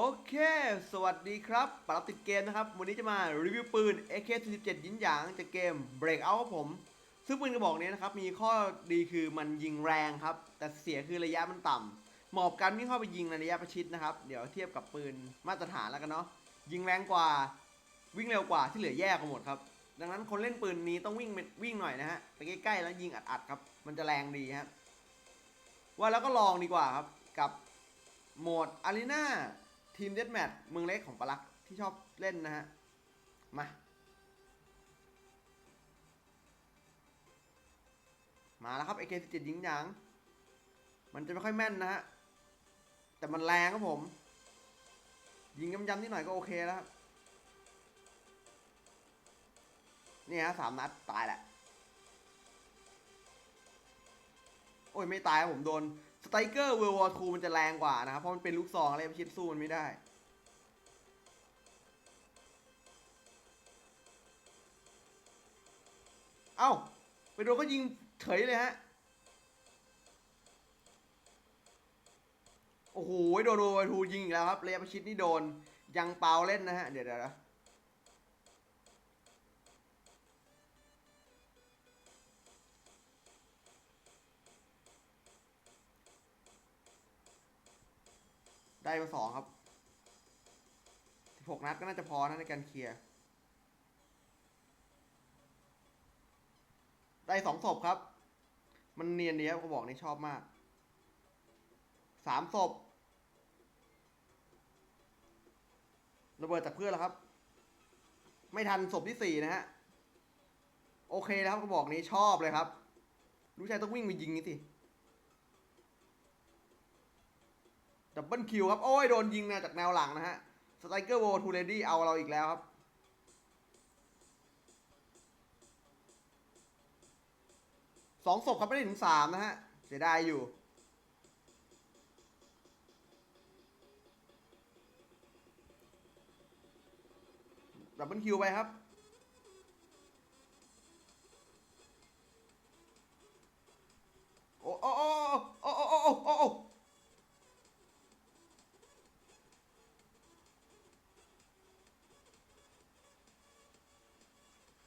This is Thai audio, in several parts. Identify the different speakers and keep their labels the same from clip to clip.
Speaker 1: โอเค สวัสดีครับปรับติดเกมนะครับ วันนี้จะมารีวิวปืน AK47 ยินหยางจากเกม Breakout ผม ซึ่งปืนกระบอกนี้นะครับ มีข้อดีคือมันยิงแรงครับ แต่เสียคือระยะมันต่ำเหมาะกับการวิ่เข้าไปยิงในระยะประชิดนะครับ เดี๋ยวเทียบกับปืนมาตรฐานแล้วกันเนาะ ยิงแรงกว่า วิ่งเร็วกว่าที่เหลือแย่กกันหมดครับ ดังนั้นคนเล่นปืนนี้ต้องวิ่งวิ่งหน่อยนะฮะ ไปใกล้ๆแล้วยิงอัดๆครับ มันจะแรงดีครับว่าแล้วก็ลองดีกว่าครับ กับโหมดอารีนา ทีมเดดแมทเมืองเล็กของปลักที่ชอบเล่นนะฮะ มา มาแล้วครับ AK17 ยิงยาง มันจะไม่ค่อยแม่นนะฮะ แต่มันแรงครับผม ยิงย้ำๆนิดหน่อยก็โอเคแล้วครับนี่ฮะสามนัด ตายแหละ โอ้ย ไม่ตายผมโดน สไตรเกอร์เวลวอร์ทูมันจะแรงกว่านะครับ เพราะมันเป็นลูกซองอะไรพิชิตสู้มันไม่ได้ เอ้า ไปโดนก็ยิงเฉยเลยฮะ โอ้โห โดนโวทูยิงอีกแล้วครับระยะประชิดนี่โดน ยังเปล่าเล่นนะฮะ เดี๋ยวเดี๋ยว ได้มาสองครับสิบหกนัดก็น่าจะพอนะในการเคลียร์ ได้สองศพครับ มันเนียนดีครับเขาบอกนี่ชอบมากสามศพระเบิดจากเพื่อนแล้วครับ ไม่ทันศพที่สี่นะฮะ โอเคแล้วครับเขาบอกนี้ชอบเลยครับลูกชายต้องวิ่งไปยิงนี่สิ ดับเบิลคิวครับ โอ้ย โดนยิงมาจากแนวหลังนะฮะ สไตรเกอร์โวทูเลดี้เอาเราอีกแล้วครับ สองศพครับไม่ได้ถึงสามนะฮะ เสียดายอยู่ ดับเบิลคิวไปครับ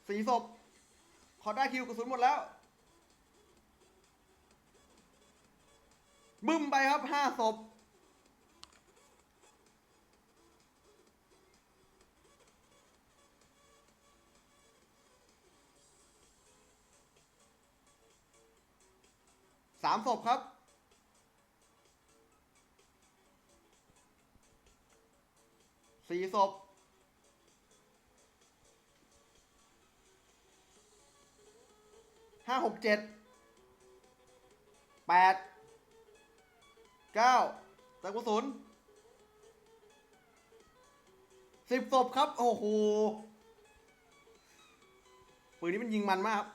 Speaker 1: สี่ศพขอได้คิวกระสุนหมดแล้ว บึ้มไปครับห้าศพสามศพครับ สี่ศพ ห้าหกเจ็ดแปดเก้าแต่กระสุนสิบศพครับ โอ้โห ปืนนี้มันยิงมันมากครับ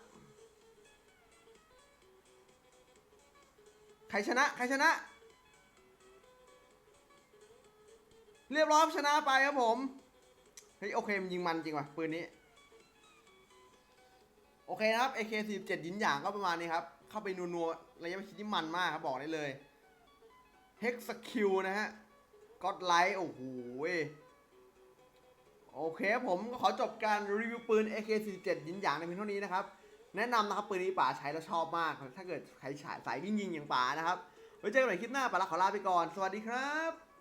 Speaker 1: ใครชนะ ใครชนะ เรียบร้อยชนะไปครับผม เฮ้ยโอเคมันยิงมันจริงว่ะ ปืนนี้ โอเคนะครับ AK47 ยินหยางก็ประมาณนี้ครับ เข้าไปนัวๆระยะประชิดนี่มันมากครับ บอกได้เลย Hex Q นะฮะ God Light โอ้โหโอเคผมก็ขอจบการรีวิวปืน AK47 ยินหยางในเพียงเท่านี้นะครับ แนะนำนะครับ ปืนนี้ป๋าใช้แล้วชอบมาก ถ้าเกิดใครสายวิ่งยิงอย่างป๋านะครับ ไว้เจอกันใหม่คลิปหน้าป๋าละขอลาไปก่อน สวัสดีครับ